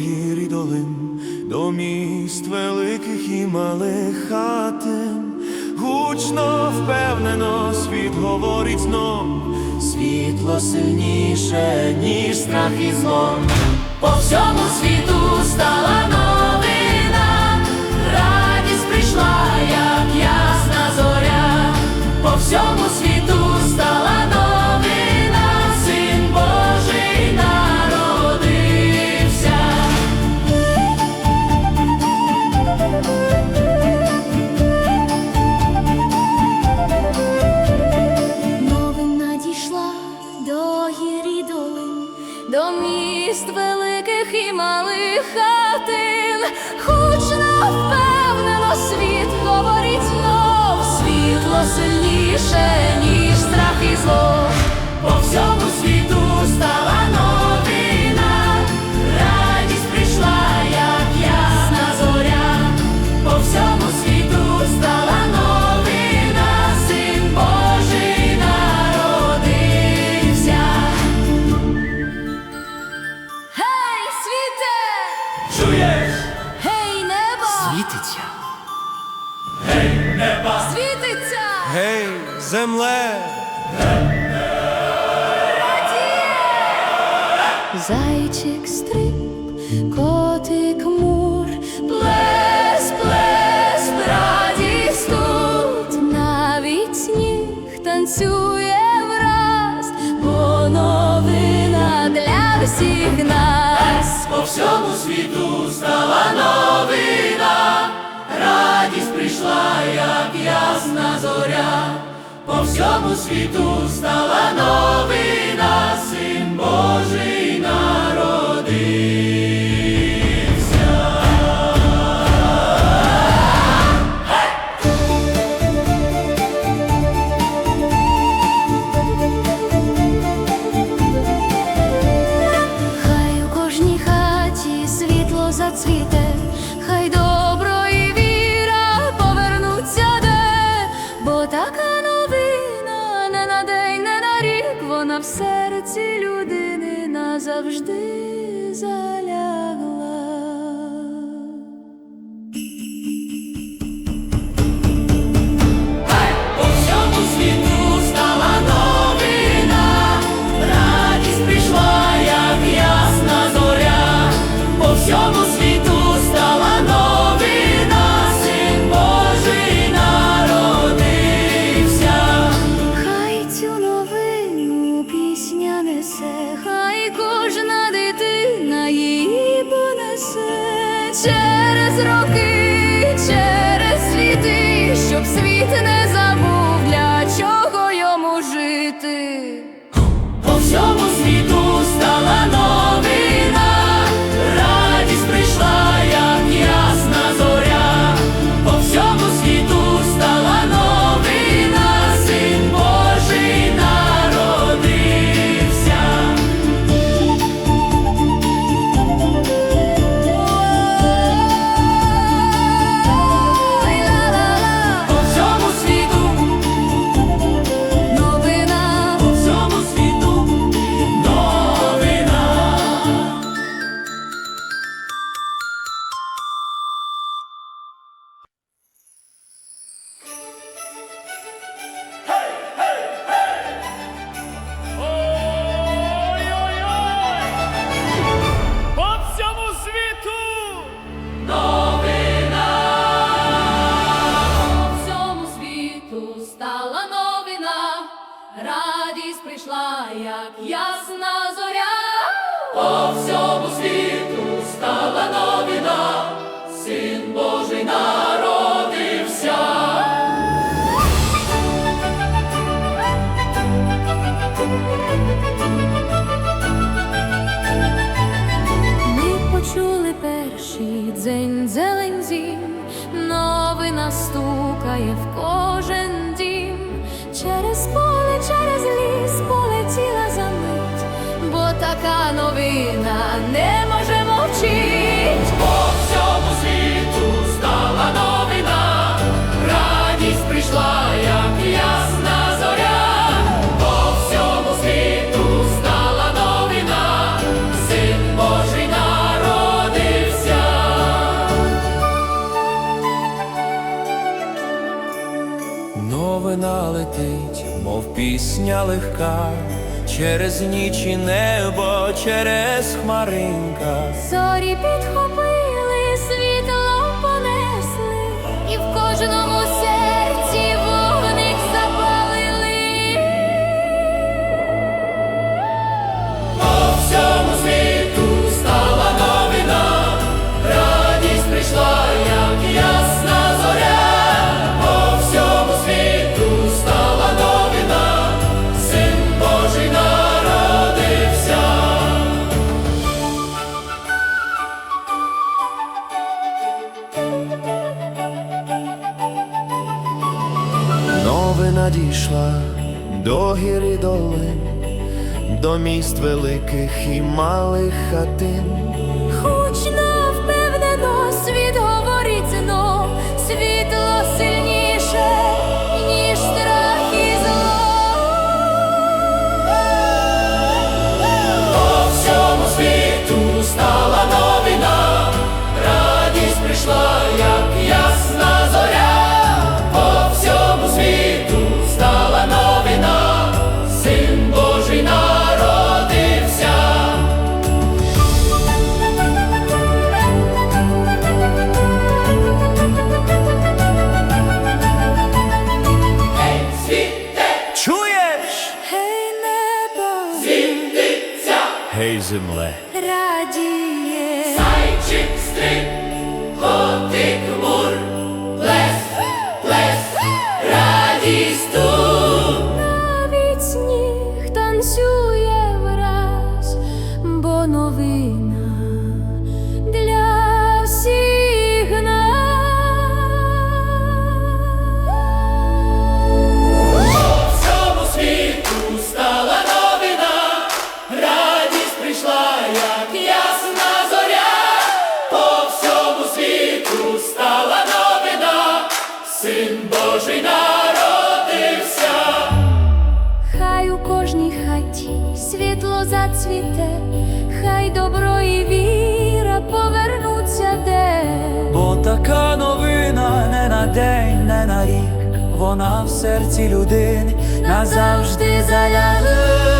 Гір і долин, до міст великих і малих хатин. Гучно, впевнено, світ говорить знов, світло сильніше, ніж страх і зло. По всьому світу стала новина, хатин. Гучно, впевнено, говорить знов, світло сильніше, ніж страх і зло. По всьому світу стала новина, Гей, земле! Зайчик стриб, котик мур, плес, плес, радість тут, навіть сніг танцює враз, бо новина для всіх нас. По всьому світу стала новина, прийшла, як ясна зоря. По всьому світу стала новина, син Божий в серці людини назавжди залягла. Роки, як ясна зоря. По всьому світу стала новина, син Божий народився. Ми почули перший дзень зелензім, новина стукає в кожен новина летить, мов пісня легка, через ніч і небо, через хмаринка. Зорі підхопили. надійшла до гір і долин, до міст великих і малих хатин. вона в серці людини назавжди заляже.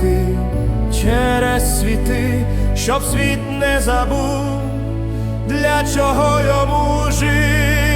роки через світи, щоб світ не забув, для чого йому жити.